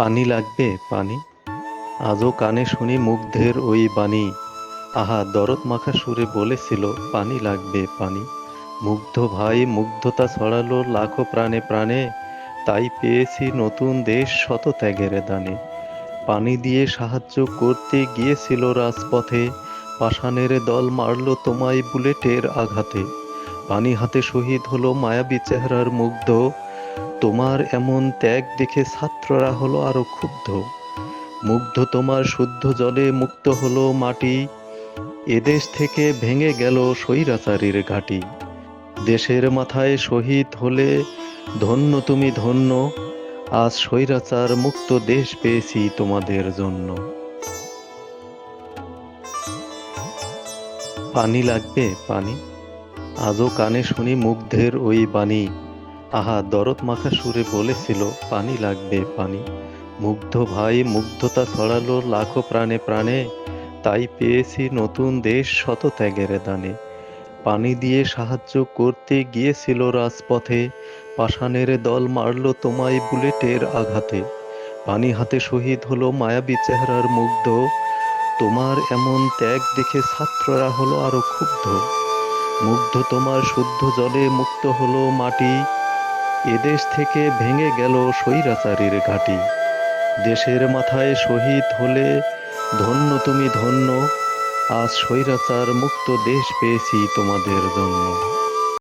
পানি লাগবে, পানি? আজও কানে শুনি মুগ্ধের ওই বাণী। আহা, দরদ মাখা সুরে বলেছিল, পানি লাগবে, পানি। মুগ্ধ ভাই মুগ্ধতা ছড়ালো লাখো প্রাণে প্রাণে। তাই পেয়েছি নতুন দেশ শত ত্যাগের দানে। পানি দিয়ে সাহায্য করতে গিয়েছিল রাজপথে। পাষাণের দল মারল তোমায় বুলেটের আঘাতে। পানি হাতে শহীদ হলো মায়াবী চেহারার মুগ্ধ। তোমার এমন ত্যাগ দেখে ছাত্ররা হলো আরও ক্ষুব্ধ। মুগ্ধ তোমার শুদ্ধ জলে মুক্ত হলো মাটি। এদেশ থেকে ভেঙে গেল স্বৈরাচারীর ঘাঁটি। দেশের মাথায় শহীদ হলে ধন্য তুমি ধন্য, আজ স্বৈরাচার মুক্ত দেশ পেয়েছি তোমাদের জন্য। পানি লাগবে, পানি? আজও কানে শুনি মুগ্ধের ওই বাণী। আহা দরদ মাখা সুরে বলেছিল, পানি লাগবে, পানি। মুগ্ধ ভাই মুগ্ধতা ছড়ালো লাখো প্রাণে প্রাণে, তাই পেয়েছি নতুন দেশ শত ত্যাগের দানে। পানি দিয়ে সাহায্য করতে গিয়েছিল রাজপথে, পাষাণের দল মারলো তোমায় বুলেটের আঘাতে। পানি হাতে শহীদ হলো মায়াবী চেহারার মুগ্ধ, তোমার এমন ত্যাগ দেখে ছাত্ররা হলো আরও ক্ষুব্ধ। মুগ্ধ তোমার শুদ্ধ জলে মুক্ত হলো মাটি এদেশ থেকে ভেঙে গেল স্বৈরাচারীর ঘাঁটি। দেশের মাথায় শহীদ হলে, ধন্য তুমি ধন্য, আজ স্বৈরাচার মুক্ত দেশ পেয়েছি তোমাদের জন্য।